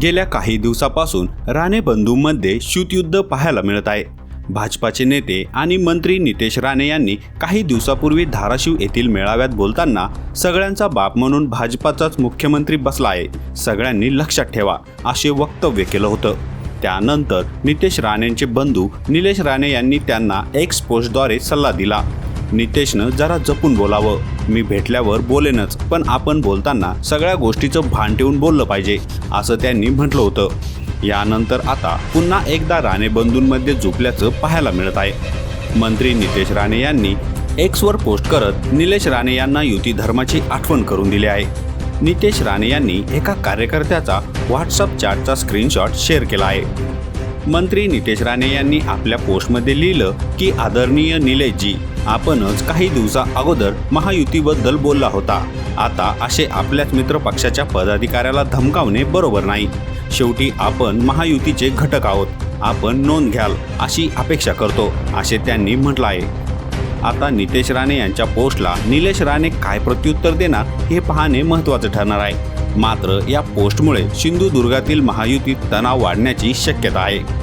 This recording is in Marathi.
गेल्या काही दिवसापासून राणे बंधूंमध्ये शूतयुद्ध पाहायला मिळत आहे. भाजपाचे नेते आणि मंत्री नितेश राणे यांनी काही दिवसापूर्वी धाराशिव येथील मेळाव्यात बोलताना सगळ्यांचा बाप म्हणून भाजपाचाच मुख्यमंत्री बसला आहे. सगळ्यांनी लक्षात ठेवा असे वक्तव्य केलं होतं. त्यानंतर नितेश राणेंचे बंधू निलेश राणे यांनी त्यांना एक्स पोस्टद्वारे सल्ला दिला. नितेशनं जरा जपून बोलावं. मी भेटल्यावर बोलेनच पण आपण बोलताना सगळ्या गोष्टीचं भान ठेवून बोललं पाहिजे असं त्यांनी म्हटलं होतं. यानंतर आता पुन्हा एकदा राणे बंधूंमध्ये झुपल्याचं पाहायला मिळत आहे. मंत्री नितेश राणे यांनी एक्सवर पोस्ट करत निलेश राणे यांना युती धर्माची आठवण करून दिली आहे. नितेश राणे यांनी एका कार्यकर्त्याचा व्हॉट्सअप चॅटचा स्क्रीनशॉट शेअर केला आहे. मंत्री नितेश राणे यांनी आपल्या पोस्टमध्ये लिहिलं की आदरणीय निलेशजी आपणच काही दिवसा अगोदर महायुतीबद्दल बोलला होता. आता असे आपल्याच मित्र पक्षाच्या पदाधिकाऱ्याला धमकावणे बरोबर नाही. शेवटी आपण महायुतीचे घटक आहोत. आपण नोंद घ्याल अशी अपेक्षा करतो असे त्यांनी म्हटलं आहे आता नितेश राणे यांच्या पोस्टला निलेश राणे काय प्रत्युत्तर देणार हे पाहणे महत्त्वाचं ठरणार आहे. मात्र या पोस्टमुळे सिंधुदुर्गातील महायुतीत तणाव वाढण्याची शक्यता आहे.